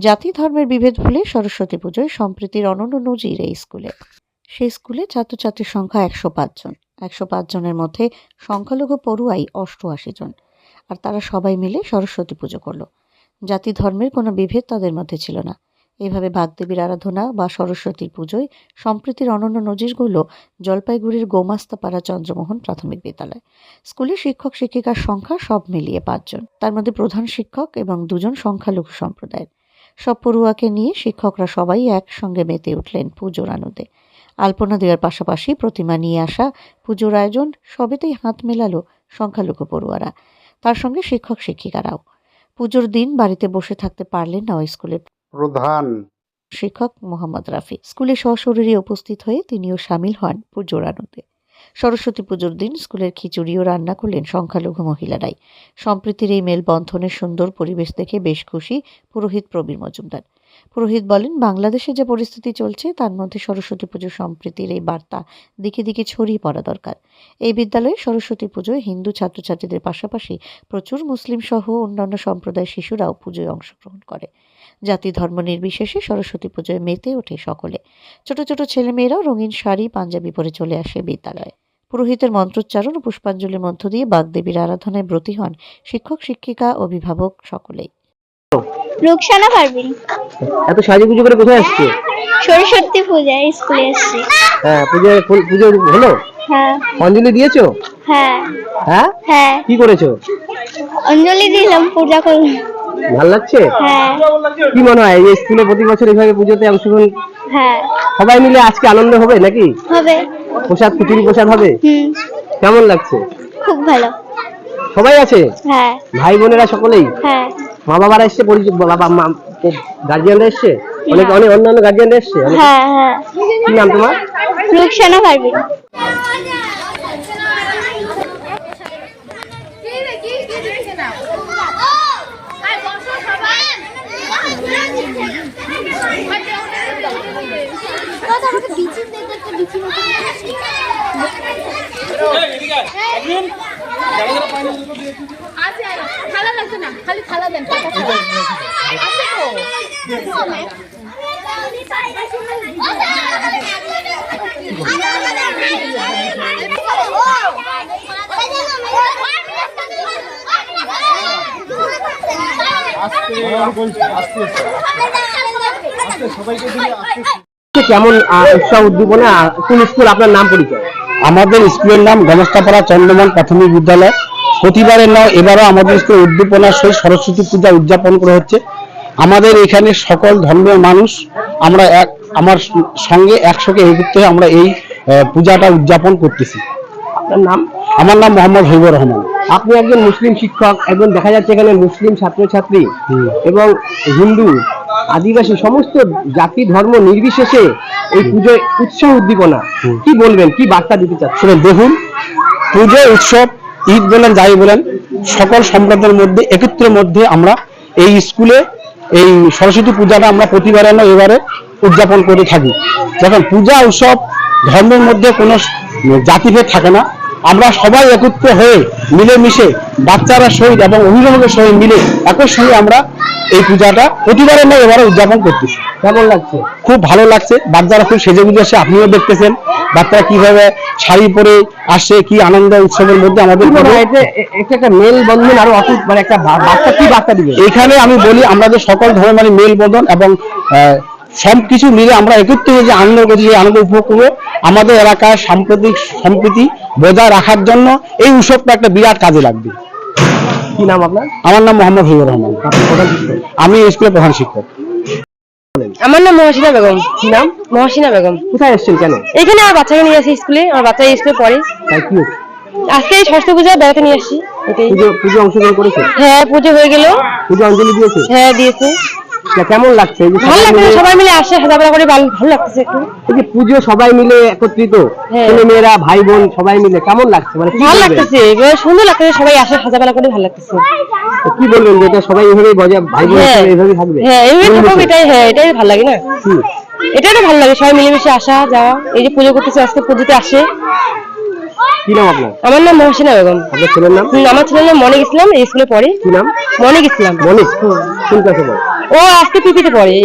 জাতি ধর্মের বিভেদ ভুলে সরস্বতী পুজোয় সম্প্রীতির অনন্য নজির এই স্কুলে। সেই স্কুলে ছাত্রছাত্রীর সংখ্যা একশো পাঁচ জন। একশো পাঁচজনের মধ্যে সংখ্যালঘু পড়ুয়াই অষ্টআশি জন। আর তারা সবাই মিলে সরস্বতী পুজো করল। জাতি ধর্মের কোনো বিভেদ তাদের মধ্যে ছিল না। এভাবে বাগদেবীর আরাধনা বা সরস্বতীর পুজোয় সম্প্রীতির অনন্য নজিরগুলো জলপাইগুড়ির গোমাস্তাপাড়া চন্দ্রমোহন প্রাথমিক বিদ্যালয়। স্কুলে শিক্ষক শিক্ষিকার সংখ্যা সব মিলিয়ে পাঁচজন তার মধ্যে প্রধান শিক্ষক এবং দুজন সংখ্যালঘু সম্প্রদায়ের। সব পড়ুয়াকে নিয়ে শিক্ষকরা সবাই একসঙ্গে মেতে উঠলেন পুজোর আনন্দে। আলপনা দেওয়ার পাশাপাশি প্রতিমা নিয়ে আসা পুজোর আয়োজন সবেতেই হাত মেলালো সংখ্যালঘু পড়ুয়ারা তার সঙ্গে শিক্ষক শিক্ষিকারাও। পুজোর দিন বাড়িতে বসে থাকতে পারলেন না ওই স্কুলের প্রধান। শিক্ষক মোহাম্মদ রাফি। স্কুলে সশরীরে উপস্থিত হয়ে তিনিও সামিল হন পুজোর আনন্দে। সরস্বতী পুজোর দিন স্কুলের খিচুড়িও রান্না করলেন সংখ্যালঘু মহিলারাই। সম্প্রীতির এই মেলবন্ধনের সুন্দর পরিবেশ দেখে বেশ খুশি পুরোহিত প্রবীর মজুমদার। পুরোহিত বলেন, বাংলাদেশে যে পরিস্থিতি চলছে, তার মধ্যে সরস্বতী পুজো সম্প্রীতির এই বার্তা দিকে দিকে ছড়িয়ে পড়া দরকার। এই বিদ্যালয়ে সরস্বতী পুজোয় হিন্দু ছাত্রছাত্রীদের পাশাপাশি প্রচুর মুসলিম সহ অন্যান্য সম্প্রদায়ের শিশুরাও পুজোয় অংশগ্রহণ করে। জাতি ধর্ম নির্বিশেষে সরস্বতী পুজোয় মেতে ওঠে সকলে। ছোট ছোট ছেলেমেয়েরাও রঙিন শাড়ি, পাঞ্জাবি পরে চলে আসে বিদ্যালয়ে। পুরোহিতের মন্ত্রোচ্চারণ ও পুষ্পাঞ্জলির মধ্য দিয়ে বাগদেবীর আরাধনায় ব্রতী হন শিক্ষক, শিক্ষিকা, অভিভাবক সকলেই। রুকসানা পারবিন। এত সাজি পুজো করে কোথায় আসছে? সরস্বতী পূজায় স্কুলে এসেছি। হ্যাঁ পুজো পুজো হলো? হ্যাঁ। অঞ্জলি দিয়েছ? হ্যাঁ। হ্যাঁ? হ্যাঁ। কি করেছ? অঞ্জলি দিলাম পূজা করলাম। ভালো লাগছে? হ্যাঁ। কি মনে হয় এই স্কুলে প্রতি বছর এভাবে পুজোতে অংশগ্রহণ? হ্যাঁ। সবাই মিলে আজকে আনন্দ হবে নাকি? হবে। প্রসাদ খিচুড়ি প্রসাদ হবে? হুম। কেমন লাগছে? খুব ভালো। সবাই আছে? হ্যাঁ। ভাই বোনেরা সকলেই? হ্যাঁ। মা বাবারা এসছে পরিচিত বাবা মা গার্জিয়ানরা এসছে? অনেক অনেক অন্যান্য গার্জিয়ানরা এসছে? হ্যাঁ হ্যাঁ। কি নাম তোমার? রুকসানা পারবিন থালা লাগছে না খালি থালা দেন পাতা থালা। আছে তো। কেমন উৎসাহ উদ্দীপনা? কোন স্কুল আপনার নাম পরিচয়? আমাদের স্কুলের নাম গমস্তাপাড়া চন্দ্রমন প্রাথমিক বিদ্যালয়। প্রতিবারের নাও এবারও আমাদের স্কুলে উদ্দীপনার সহিত সরস্বতী পূজা উদযাপন করা হচ্ছে। আমাদের এখানে সকল ধর্মের মানুষ আমরা এক আমার সঙ্গে একসঙ্গে হয়ে আমরা এই পূজাটা উদযাপন করতেছি। আপনার নাম? আমার নাম মোহাম্মদ হবিবুর রহমান। আপনি একজন মুসলিম শিক্ষক একজন দেখা যাচ্ছে এখানে মুসলিম ছাত্রছাত্রী। এবং হিন্দু আদিবাসী সমস্ত জাতি ধর্ম নির্বিশেষে এই পুজোয় উৎসাহ উদ্দীপনা। কি বলবেন কি বার্তা দিতে চাচ্ছেন? দেখুন পুজো উৎসব ঈদ বলেন যাই বলেন সকল সম্প্রদায়ের মধ্যে একত্রের মধ্যে আমরা এই স্কুলে এই সরস্বতী পূজাটা আমরা প্রতিবারে না এবারে উদযাপন করে থাকি। যখন পূজা উৎসব ধর্মের মধ্যে কোনো জাতিভেদ থাকে না। আমরা সবাই একত্র হয়ে মিলেমিশে বাচ্চারা সহিত এবং অভিভাবকের সহিত মিলে একই সঙ্গে আমরা এই পূজাটা প্রতিবারে না এবারে উদযাপন করতেছি। কেমন লাগছে? খুব ভালো লাগছে। বাচ্চারা খুব সেজে গুজে আসে আপনিও দেখতেছেন। বাচ্চারা কীভাবে শাড়ি পরে আসে কি আনন্দ উৎসবের মধ্যে আমাদের একটা মেল বন্ধন আরও অটুট মানে একটা বা- বার্তা কি বার্তা দিবে? এখানে আমি বলি আমাদের সকল ধর্মের মানে মেলবন্ধন এবং আহ, সব কিছু মিলে আমরা একত্রিত হয়ে যে আনন্দ করছি সেই আনন্দ উপভোগ করব আমাদের এলাকার সাম্প্রতিক সম্প্রীতি বজায় রাখার জন্য। এই উৎসবটা একটা বিরাট কাজে লাগবে। কি নাম আপনার? আমার নাম মোহাম্মদ হিবুর রহমান। আমি স্কুলের প্রধান শিক্ষক। আমার নাম মহসিনা বেগম। কি নাম? মহসিনা বেগম। কোথায় এসেছেন কেন? এখানে আমার বাচ্চাকে নিয়ে আসি স্কুলে। আমার বাচ্চা স্কুলে পড়ে? আজকে এই ষষ্ঠ পূজায় বেড়াতে নিয়ে আসছি পুজো পুজো অংশগ্রহণ করেছে? হ্যাঁ পুজো হয়ে গেল। পুজো অঞ্জলি দিয়েছে? হ্যাঁ দিয়েছে। কেমন লাগছে? এই যে ভালো সবাই লাগছে মিলে- সবাই মিলে আসে হাজাবেলা করে ভালো ভালো লাগতেছে একটু। এই যে পুজো সবাই মিলে একত্রিত হ্যাঁ। ছেলে মেয়েরা ভাই বোন সবাই মিলে কেমন লাগছে? মানে কি ভালো বলবেন? লাগতেছে এবার সুন্দর লাগতেছে সবাই আসে হাজাবেলা করে ভালো লাগতেছে। তো কি বলবেন যে এটা সবাই বজায় ভাই বোন হ্যাঁ থাকবে? হ্যাঁ এইভাবে থাকুক এটাই হ্যাঁ এটাই ভালো লাগে না? হুম। এটাই তো ভালো লাগে সবাই মিলেমিশে আসা যাওয়া। এই যে পুজো করতেছে আজকে পুজোতে আসে। কি নাম আপনার? আমার নাম মহসিনা বেগম। আপনার ছেলের নাম? হুম, আমার ছেলের নাম মনিক ইসলাম এই স্কুলে পড়ে। কি নাম? মনিক ইসলাম। মনীষ কোন ক্লাসে পড়ে? ও আজকে পিপিতে পড়ে